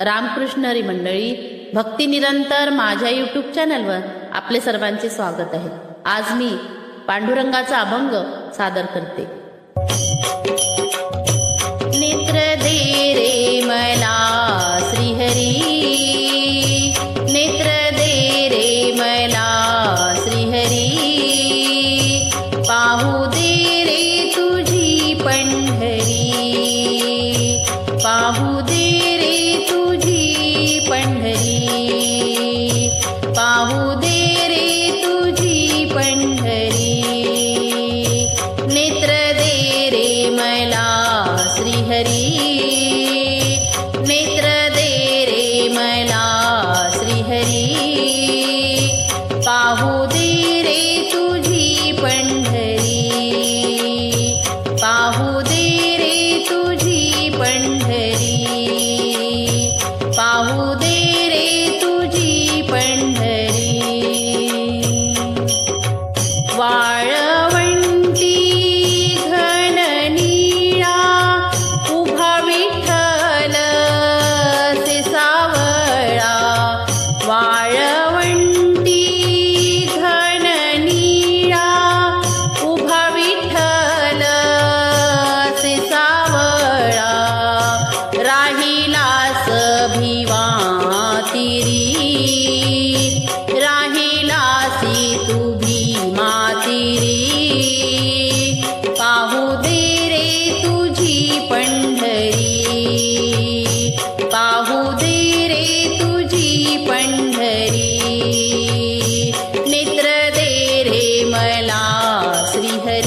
रामकृष्ण हरी मंडळी भक्ती निरंतर माझ्या यूट्यूब चॅनलवर आपले सर्वांचे स्वागत आहे. आज मी पांडुरंगाचा अभंग सादर करते.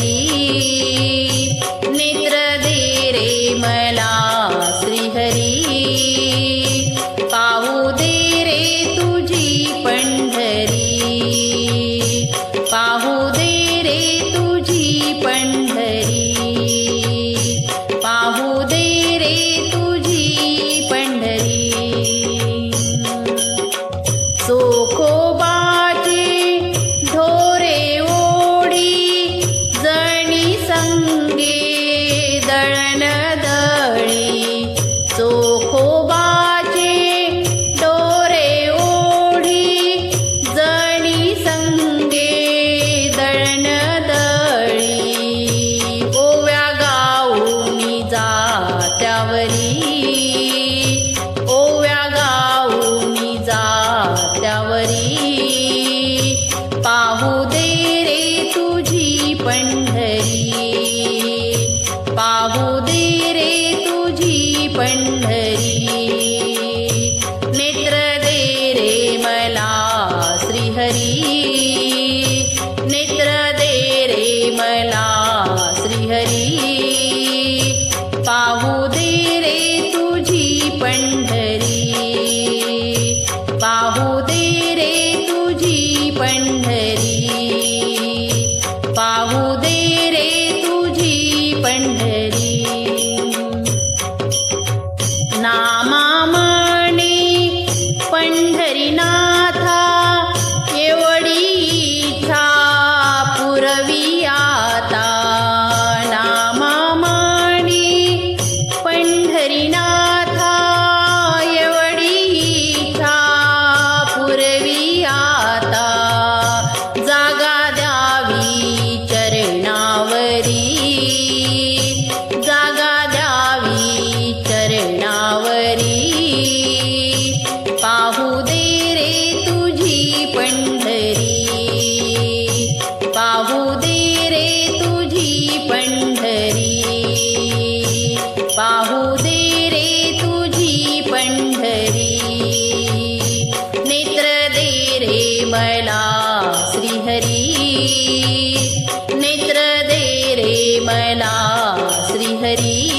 ಕೈ शरण पावो दे பிறவி मना श्रीहरि। रे र श्रीहरी।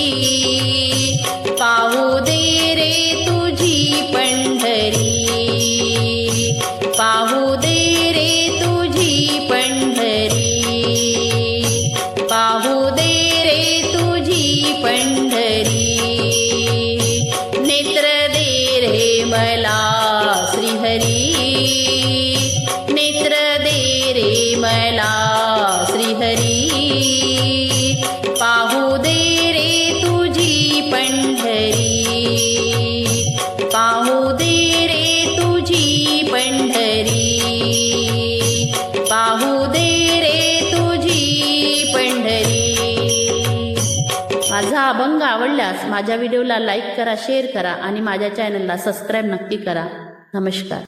माझा अभंग आवडल्यास माझ्या व्हिडिओला लाईक करा शेअर करा आणि माझ्या चॅनलला सबस्क्राईब नक्की करा. नमस्कार.